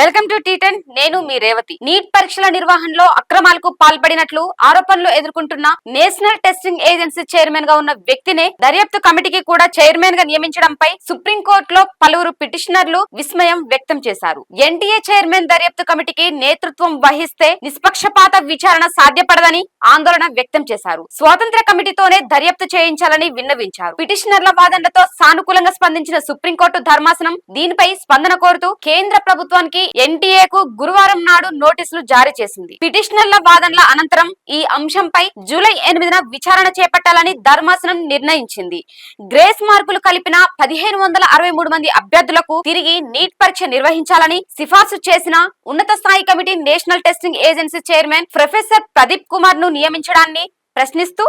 Welcome to T10 నేను మీ Revathi. Neat పరీక్షల నిర్వహణలో అక్రమాలకు పాల్పడినట్లు ఆరోపణలు ఎదుర్కొంటున్న నేషనల్ టెస్టింగ్ ఏజెన్సీ చైర్మన్గా ఉన్న వ్యక్తినే దర్యాప్తు కమిటీకి కూడా చైర్మన్గా నియమించడంపై సుప్రీంకోర్టులో పలువురు పిటిషనర్లు విస్మయం వ్యక్తం చేశారు. ఎన్టీఏ చైర్మన్ దర్యాప్తు కమిటీకి నేతృత్వం వహిస్తే నిష్పక్షపాత విచారణ సాధ్యపడదని ఆందోళన వ్యక్తం చేశారు. స్వాతంత్ర కమిటీతోనే దర్యాప్తు చేయించాలని విన్నవించారు. పిటిషనర్ల వాదనలతో సానుకూలంగా స్పందించిన సుప్రీంకోర్టు ధర్మాసనం దీనిపై స్పందన కోరుతూ కేంద్ర ప్రభుత్వానికి ఎన్టీఏకు గురువారం నాడు నోటీసులు జారీ చేసింది. పిటిషనర్ల వాదనల అనంతరం ఈ అంశంపై జూలై ఎనిమిదిన విచారణ చేపట్టాలని ధర్మాసనం నిర్ణయించింది. గ్రేస్ మార్కులు కలిపిన పదిహేను వందల అరవై మూడు మంది అభ్యర్థులకు తిరిగి నీట్ పరీక్ష నిర్వహించాలని సిఫార్సు చేసిన ఉన్నత స్థాయి committee national testing agency chairman professor Pradeep కుమార్ను నియమించడాన్ని ప్రశ్నిస్తూ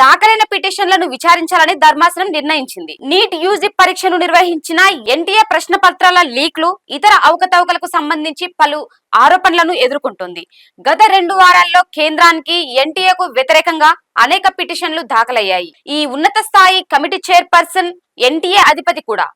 దాఖలైన పిటిషన్లను విచారించాలని ధర్మాసనం నిర్ణయించింది. నీట్ యూజీ పరీక్షను నిర్వహించిన ఎన్టీఏ ప్రశ్న పత్రాల లీక్లు ఇతర అవకతవకలకు సంబంధించి పలు ఆరోపణలను ఎదుర్కొంటుంది. గత రెండు వారాల్లో కేంద్రానికి ఎన్టీఏకు వ్యతిరేకంగా అనేక పిటిషన్లు దాఖలయ్యాయి. ఈ ఉన్నత స్థాయి కమిటీ చైర్పర్సన్ ఎన్టీఏ అధిపతి కూడా.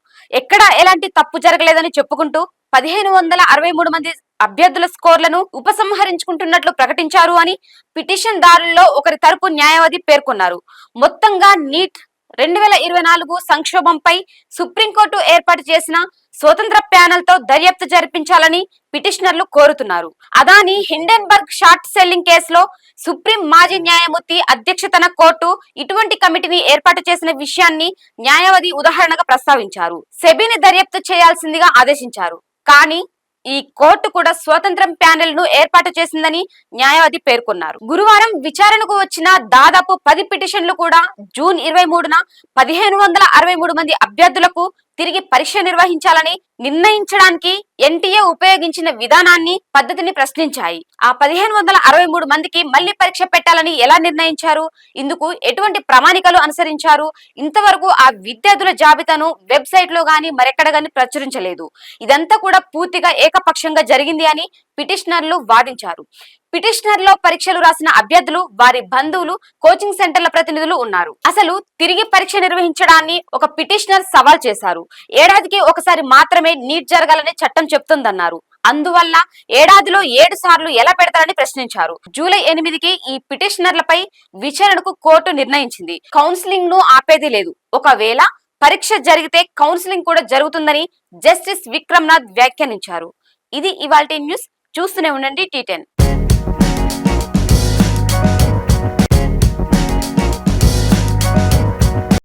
ఎక్కడా ఎలాంటి తప్పు జరగలేదని చెప్పుకుంటూ పదిహేను వందల అరవై మూడు మంది అభ్యర్థుల స్కోర్లను ఉపసంహరించుకుంటున్నట్లు ప్రకటించారు అని పిటిషన్ దారుల్లో ఒకరి తరపు న్యాయవాది పేర్కొన్నారు. మొత్తంగా నీట్ రెండు వేల ఇరవై నాలుగు సంక్షోభంపై సుప్రీంకోర్టు ఏర్పాటు చేసిన స్వతంత్ర ప్యానెల్తో దర్యాప్తు జరిపించాలని పిటిషనర్లు కోరుతున్నారు. అదాని హిండెన్బర్గ్ షార్ట్ సెల్లింగ్ కేసులో సుప్రీం మాజీ న్యాయమూర్తి అధ్యక్షతన కోర్టు ఇటువంటి కమిటీని ఏర్పాటు చేసిన విషయాన్ని న్యాయవాది ఉదాహరణగా ప్రస్తావించారు. సెబీని దర్యాప్తు చేయాల్సిందిగా ఆదేశించారు. కానీ ఈ కోర్టు కూడా స్వతంత్రం ప్యానెల్ను ఏర్పాటు చేసిందని న్యాయవాది పేర్కొన్నారు. గురువారం విచారణకు వచ్చిన దాదాపు పది పిటిషన్లు కూడా జూన్ ఇరవై మూడున పదిహేను వందల అరవై మూడు మంది అభ్యర్థులకు తిరిగి పరీక్ష నిర్వహించాలని నిర్ణయించడానికి ఎన్టీఏ ఉపయోగించిన విధానాన్ని పద్ధతిని ప్రశ్నించాయి. ఆ పదిహేను వందల అరవై మూడు మందికి మళ్ళీ పరీక్ష పెట్టాలని ఎలా నిర్ణయించారు? ఇందుకు ఎటువంటి ప్రామాణికలు అనుసరించారు? ఇంతవరకు ఆ విద్యార్థుల జాబితాను వెబ్సైట్లో గాని మరెక్కడ గాని ప్రచురించలేదు. ఇదంతా కూడా పూర్తిగా ఏకపక్షంగా జరిగింది అని పిటిషనర్లు వాదించారు. పిటిషనర్లో పరీక్షలు రాసిన అభ్యర్థులు వారి బంధువులు కోచింగ్ సెంటర్ల ప్రతినిధులు ఉన్నారు. అసలు తిరిగి పరీక్ష నిర్వహించడాన్ని ఒక పిటిషనర్ సవాల్ చేశారు. ఏడాదికి ఒకసారి మాత్రమే నీట్ జరగాలని చట్టం చెప్తుందన్నారు. అందువల్ల ఏడాదిలో ఏడు సార్లు ఎలా పెడతారని ప్రశ్నించారు. జూలై ఎనిమిదికి ఈ పిటిషనర్లపై విచారణకు కోర్టు నిర్ణయించింది. కౌన్సిలింగ్ను ఆపేది లేదు. ఒకవేళ పరీక్ష జరిగితే కౌన్సిలింగ్ కూడా జరుగుతుందని జస్టిస్ విక్రమ్నాథ్ వ్యాఖ్యానించారు. ఇది ఇవాల్టి న్యూస్. చూస్తూనే ఉండండి టీ టెన్.